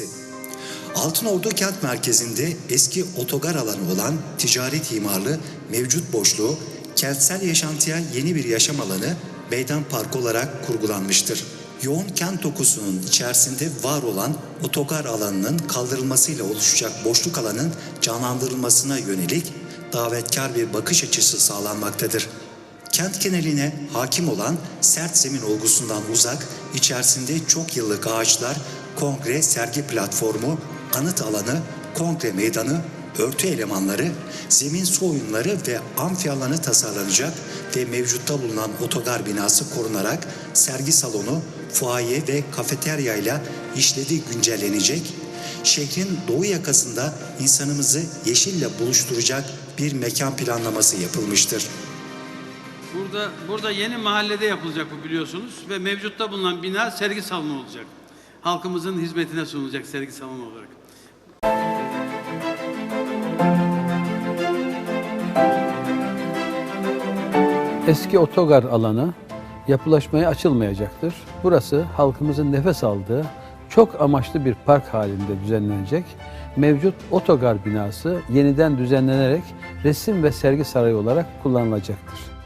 tesisi. Altınordu kent merkezinde eski otogar alanı olan ticaret imarlı mevcut boşluğu kentsel yaşantıya yeni bir yaşam alanı meydan parkı olarak kurgulanmıştır. Yoğun kent dokusunun içerisinde var olan otogar alanının kaldırılmasıyla oluşacak boşluk alanın canlandırılmasına yönelik davetkar bir bakış açısı sağlanmaktadır. Kent geneline hakim olan sert zemin olgusundan uzak, içerisinde çok yıllık ağaçlar, kongre sergi platformu, anıt alanı, kongre meydanı, örtü elemanları, zemin su oyunları ve amfi alanı tasarlanacak ve mevcutta bulunan otogar binası korunarak sergi salonu, fuaye ve kafeterya ile işlediği güncellenecek, şehrin doğu yakasında insanımızı yeşille buluşturacak bir mekan planlaması yapılmıştır. Burada burada yeni mahallede yapılacak bu biliyorsunuz ve mevcutta bulunan bina sergi salonu olacak. Halkımızın hizmetine sunulacak sergi salonu olarak. Eski otogar alanı yapılaşmaya açılmayacaktır. Burası halkımızın nefes aldığı çok amaçlı bir park halinde düzenlenecek. Mevcut otogar binası yeniden düzenlenerek resim ve sergi sarayı olarak kullanılacaktır.